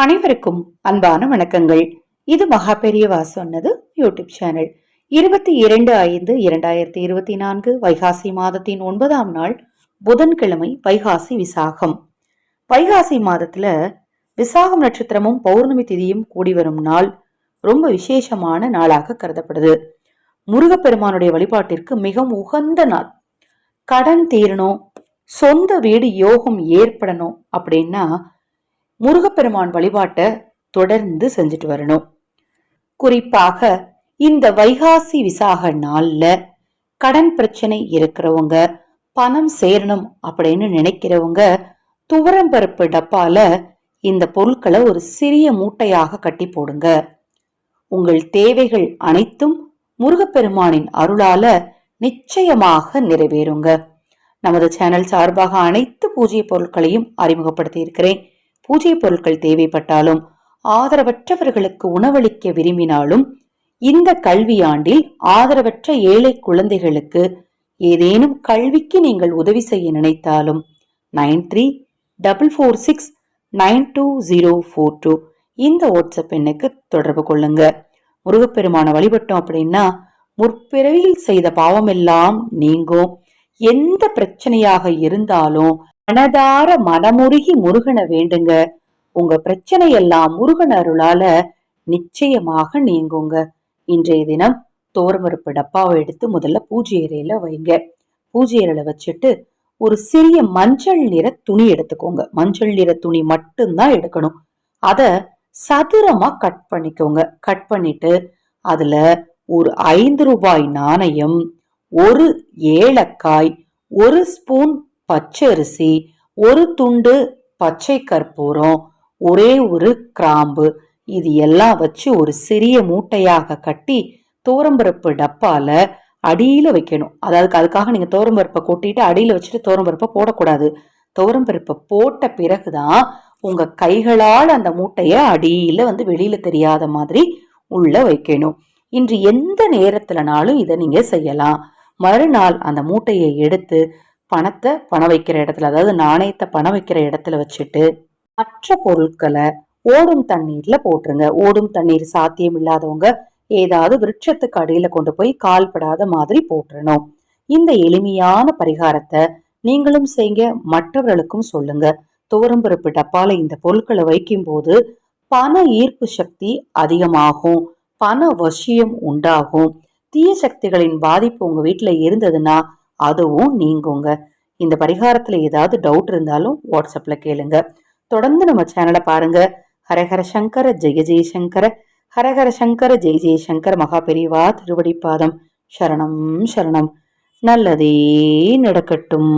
அனைவருக்கும் அன்பான வணக்கங்கள். இது மகா பெரியவா சொன்னது யூடியூப் சேனல். இருபத்தி இரண்டு ஐந்து இரண்டாயிரத்தி இருபத்தி நான்கு வைகாசி மாதத்தின் ஒன்பதாம் நாள் புதன்கிழமை வைகாசி விசாகம். வைகாசி மாதத்துல விசாகம் நட்சத்திரமும் பௌர்ணமி திதியும் கூடி வரும் நாள் ரொம்ப விசேஷமான நாளாக கருதப்படுது. முருகப்பெருமானுடைய வழிபாட்டிற்கு மிகவும் உகந்த நாள். கடன் தீரணும் சொந்த வீடு யோகம் ஏற்படணும் அப்படின்னா முருகப்பெருமான் வழிபாட்டை தொடர்ந்து செஞ்சுட்டு வரணும். குறிப்பாக இந்த வைகாசி விசாக நாள்ல கடன் பிரச்சனை இருக்கிறவங்க பணம் சேரணும் அப்படின்னு நினைக்கிறவங்க துவரம்பருப்பு டப்பால இந்த பொருட்களை ஒரு சிறிய மூட்டையாக கட்டி போடுங்க. உங்கள் தேவைகள் அனைத்தும் முருகப்பெருமானின் அருளால நிச்சயமாக நிறைவேறுங்க. நமது சேனல் சார்பாக அனைத்து பூஜை பொருட்களையும் அறிமுகப்படுத்தி இருக்கிறேன் பூஜை பொருட்கள் தேவைப்பட்டாலும் ஆதரவற்றவர்களுக்கு உணவளிக்க விரும்பினாலும் இந்த கல்வியாண்டில் ஆதரவற்ற ஏழை குழந்தைகளுக்கு ஏதேனும் கல்விக்கு நீங்கள் உதவி செய்ய நினைத்தாலும் nine three double four six nine two zero four two இந்த வாட்ஸ்அப் எண்ணுக்கு தொடர்பு கொள்ளுங்க. முருகப்பெருமான வழிபட்டோம் அப்படின்னா முற்பிறவியில் செய்த பாவமெல்லாம் நீங்கும். எந்த பிரச்சனையாக இருந்தாலும் மனதார மனமுருகி முருகனை வேண்டுங்க. உங்க பிரச்சனை எல்லாம் முருகன் அருளால நிச்சயமாக நீங்குங்க. இன்றைய தினம் தோரமறுப்பு டப்பாவை எடுத்து முதல்ல பூஜை அறையில வைங்க. பூஜை அறையில வச்சுட்டு ஒரு சிறிய மஞ்சள் நிற துணி எடுத்துக்கோங்க. மஞ்சள் நிற துணி மட்டும்தான் எடுக்கணும். அத சதுரமா கட் பண்ணிக்கோங்க. கட் பண்ணிட்டு அதுல ஒரு ஐந்து ரூபாய் நாணயம் ஒரு ஏலக்காய் ஒரு ஸ்பூன் பச்சரிசி ஒரு துண்டு பச்சை கற்பூரம் ஒரே ஒரு கிராம்பு. இது எல்லாம் வச்சு ஒரு சிறிய மூட்டையாக கட்டி தோரம்பருப்பு டப்பால அடியில வைக்கணும். அதாவது அதுக்காக நீங்க தோரம்பருப்பை கொட்டிட்டு அடியில வச்சுட்டு தோரம்பருப்பை போடக்கூடாது. தோரம்பருப்பை போட்ட பிறகுதான் உங்க கைகளால் அந்த மூட்டையை அடியில வந்து வெளியில தெரியாத மாதிரி உள்ள வைக்கணும். இன்று எந்த நேரத்துலனாலும் இதை நீங்க செய்யலாம். மறுநாள் அந்த மூட்டையை எடுத்து பணத்தை பணம் வைக்கிற இடத்துல அதாவது நாணயத்தை பணம் வைக்கிற இடத்துல வச்சுட்டு மற்ற பொருட்களை ஓடும் தண்ணீர்ல போட்டுருங்க. ஓடும் தண்ணீர் சாத்தியம் இல்லாதவங்க ஏதாவது விருட்சத்துக்கு அடியில கொண்டு போய் கால்படாத மாதிரி போட்டுறணும். இந்த எளிமையான பரிகாரத்தை நீங்களும் செய்ங்க மற்றவர்களுக்கும் சொல்லுங்க. துவரம்பருப்பு டப்பால இந்த பொருட்களை வைக்கும் போது பண ஈர்ப்பு சக்தி அதிகமாகும் பண வசியம் உண்டாகும். தீய சக்திகளின் பாதிப்பு உங்க வீட்டுல இருந்ததுன்னா அதுவும் நீங்குங்க. இந்த பரிகாரத்தில் ஏதாவது டவுட் இருந்தாலும் வாட்ஸ்அப்பில் கேளுங்க. தொடர்ந்து நம்ம சேனலை பாருங்க. ஹரஹர சங்கர ஜெய ஜெயசங்கர ஹரஹர சங்கர ஜெய ஜெயசங்கர் மகா பெரியவா திருவடிப்பாதம். சரணம் சரணம். நல்லதே நடக்கட்டும்.